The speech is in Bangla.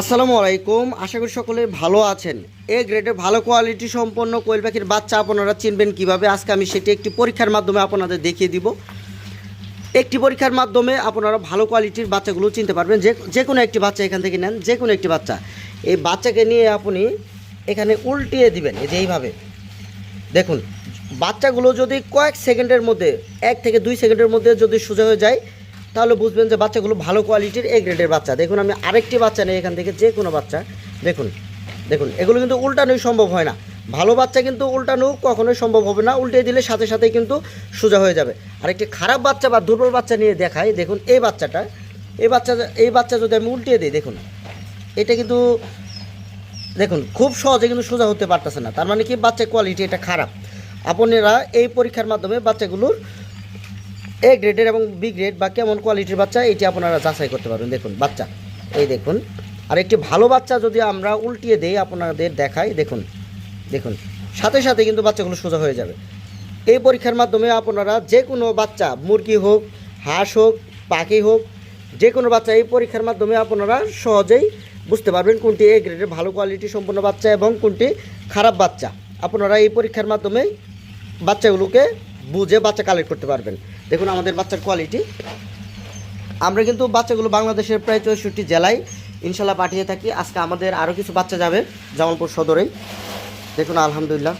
আসসালামু আলাইকুম। আশা করি সকলে ভালো আছেন। এ গ্রেডের ভালো কোয়ালিটি সম্পন্ন কোয়েল পাখির বাচ্চা আপনারা চিনবেন কীভাবে? আজকে আমি সেটি একটি পরীক্ষার মাধ্যমে আপনাদের দেখিয়ে দিব। একটি পরীক্ষার মাধ্যমে আপনারা ভালো কোয়ালিটির বাচ্চাগুলো চিনতে পারবেন। যে যে কোনো একটি বাচ্চা এখান থেকে নেন, যে কোনো একটি বাচ্চা। এই বাচ্চাকে নিয়ে আপনি এখানে উল্টিয়ে দিবেন, এই যে এইভাবে। দেখুন, বাচ্চাগুলো যদি কয়েক সেকেন্ডের মধ্যে, এক থেকে দুই সেকেন্ডের মধ্যে যদি সোজা হয়ে যায় তাহলে বুঝবেন যে বাচ্চাগুলো ভালো কোয়ালিটির এ গ্রেডের বাচ্চা। দেখুন, আমি আরেকটি বাচ্চা নেই এখান থেকে, যে কোনো বাচ্চা। দেখুন দেখুন, এগুলো কিন্তু উল্টানোই সম্ভব হয় না। ভালো বাচ্চা কিন্তু উল্টানো কখনোই সম্ভব হবে না, উল্টে দিলে সাথে সাথে কিন্তু সোজা হয়ে যাবে। আর একটি খারাপ বাচ্চা বা দুর্বল বাচ্চা নিয়ে দেখাই, দেখুন, এই বাচ্চাটা, এই বাচ্চা এই বাচ্চা যদি আমি উল্টিয়ে দিই, দেখুন, এটা কিন্তু, দেখুন, খুব সহজে কিন্তু সোজা হতে পারতেছে না। তার মানে কি? বাচ্চা কোয়ালিটি এটা খারাপ। আপনারা এই পরীক্ষার মাধ্যমে বাচ্চাগুলোর এ গ্রেডের এবং বি গ্রেড বা কেমন কোয়ালিটির বাচ্চা, এটি আপনারা যাচাই করতে পারবেন। দেখুন, বাচ্চা। এই দেখুন আর একটি ভালো বাচ্চা যদি আমরা উল্টিয়ে দেই, আপনাদের দেখাই, দেখুন দেখুন, সাথে সাথে কিন্তু বাচ্চাগুলো সোজা হয়ে যাবে। এই পরীক্ষার মাধ্যমে আপনারা যে কোনো বাচ্চা, মুরগি হোক, হাঁস হোক, পাখি হোক, যে কোনো বাচ্চা, এই পরীক্ষার মাধ্যমে আপনারা সহজেই বুঝতে পারবেন কোনটি এ গ্রেডের ভালো কোয়ালিটি সম্পন্ন বাচ্চা এবং কোনটি খারাপ বাচ্চা। আপনারা এই পরীক্ষার মাধ্যমে বাচ্চাগুলোকে বুঝে বাচ্চা কালেক্ট করতে পারবেন। দেখুন আমাদের বাচ্চার কোয়ালিটি আমরা কিন্তু বাচ্চাগুলো বাংলাদেশের প্রায় চৌষট্টি জেলায় ইনশাল্লাহ পাঠিয়ে থাকি। আজকে আমাদের আরও কিছু বাচ্চা যাবে জামালপুর সদরেই। দেখুন, আলহামদুলিল্লাহ।